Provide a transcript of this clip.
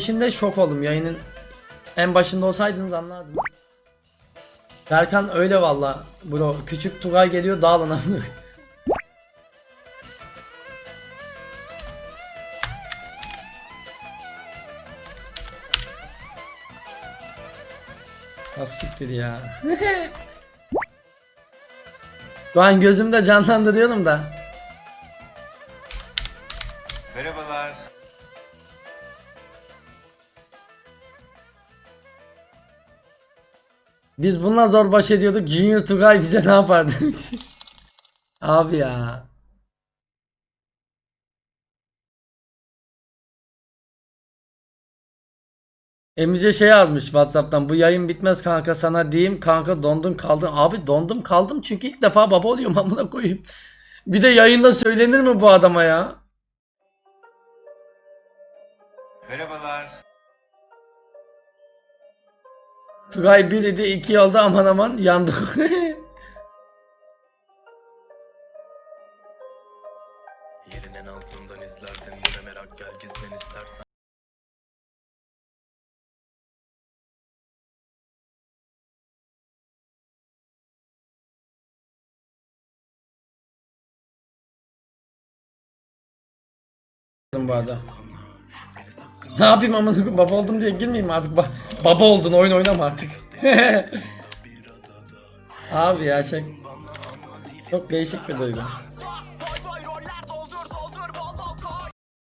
Şimdi şok oldum yayının en başında olsaydınız anlardınız. Berkan öyle valla bro küçük Tugay geliyor. Nasıl siktir ya. Şu an gözümde canlandırıyorum da. Merhabalar. Biz bununla zor baş ediyorduk. Junior Tugay bize ne yapar demiş. Abi ya. Emice şey yazmış Whatsapp'tan. Bu yayın bitmez kanka sana diyeyim. Kanka dondun kaldın. Abi dondum kaldım çünkü ilk defa baba oluyorum amına koyayım. Bir de yayında söylenir mi bu adama ya? Merhabalar. Tugay bir idi iki yolda aman aman yandık. Yerin en altından izlersin yine merak gel gizlen istersen bu adam. Ne yapayım koyayım baba oldum diye girmeyeyim artık Ba- baba oldun oyun oynama artık. Abi ya şey çok değişik bir duygu.